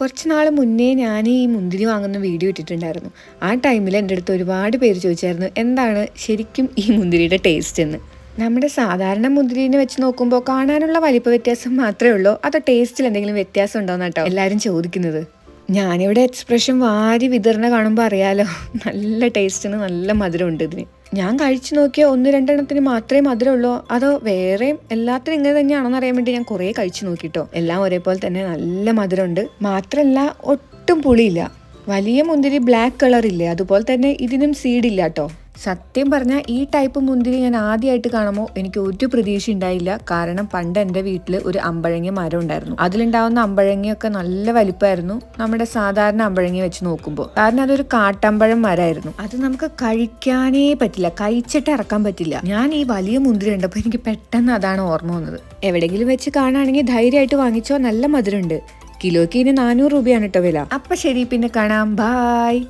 കുറച്ച് നാൾ മുന്നേ ഞാൻ ഈ മുന്തിരി വാങ്ങുന്ന വീഡിയോ ഇട്ടിട്ടുണ്ടായിരുന്നു. ആ ടൈമിൽ എന്റെ അടുത്ത് ഒരുപാട് പേര് ചോദിച്ചായിരുന്നു എന്താണ് ശരിക്കും ഈ മുന്തിരിയുടെ ടേസ്റ്റ് എന്ന്? നമ്മുടെ സാധാരണ മുന്തിരിനെ വെച്ച് നോക്കുമ്പോൾ കാണാനുള്ള വലിപ്പ വ്യത്യാസം മാത്രമേ ഉള്ളൂ. അതോ ടേസ്റ്റിൽ എന്തെങ്കിലും വ്യത്യാസം ഉണ്ടോയെന്നാട്ടോ എല്ലാവരും ചോദിക്കുന്നത്. ഞാനിവിടെ എക്സ്പ്രഷൻ വാരി വിതരണ കാണുമ്പോൾ അറിയാലോ. നല്ല ടേസ്റ്റിന് നല്ല മധുരമുണ്ട് ഇതിന്. ഞാൻ കഴിച്ചു നോക്കിയ ഒന്ന് രണ്ടെണ്ണത്തിന് മാത്രമേ മധുരമുള്ളൂ. അതോ വേറെയും എല്ലാത്തിനും ഇങ്ങനെ തന്നെയാണെന്ന് അറിയാൻ വേണ്ടി ഞാൻ കുറേ കഴിച്ചു നോക്കിട്ടോ. എല്ലാം ഒരേപോലെ തന്നെ നല്ല മധുരമുണ്ട്. മാത്രമല്ല ഒട്ടും പുളിയില്ല. വലിയ മുന്തിരി ബ്ലാക്ക് കളർ ഇല്ലേ? അതുപോലെ തന്നെ ഇതിനും സീഡ് ഇല്ല കേട്ടോ സത്യം പറഞ്ഞാൽ ഈ ടൈപ്പ് മുന്തിരി ഞാൻ ആദ്യമായിട്ട് കാണുമ്പോൾ എനിക്ക് ഒരു പ്രതീക്ഷ ഉണ്ടായില്ല. കാരണം പണ്ട് എന്റെ വീട്ടിൽ ഒരു അമ്പഴങ്ങ മരം ഉണ്ടായിരുന്നു. അതിലുണ്ടാവുന്ന അമ്പഴങ്ങയൊക്കെ നല്ല വലിപ്പമായിരുന്നു. നമ്മുടെ സാധാരണ അമ്പഴങ്ങ വെച്ച് നോക്കുമ്പോൾ കാരണം അതൊരു കാട്ടമ്പഴം മരമായിരുന്നു അത് നമുക്ക് കഴിക്കാനേ പറ്റില്ല. കഴിച്ചിട്ട് ഇറക്കാൻ പറ്റില്ല. ഞാൻ ഈ വലിയ മുന്തിരി ഉണ്ടപ്പോൾ എനിക്ക് പെട്ടെന്ന് അതാണ് ഓർമ്മ വന്നത്. എവിടെയെങ്കിലും വെച്ച് കാണുകയാണെങ്കിൽ ധൈര്യമായിട്ട് വാങ്ങിച്ചോ. നല്ല മധുരമുണ്ട്. കിലോയ്ക്ക് ഇനി നാനൂറ് രൂപയാണ് കേട്ടോ വില. അപ്പം ശരി. പിന്നെ കാണാം. ബായ്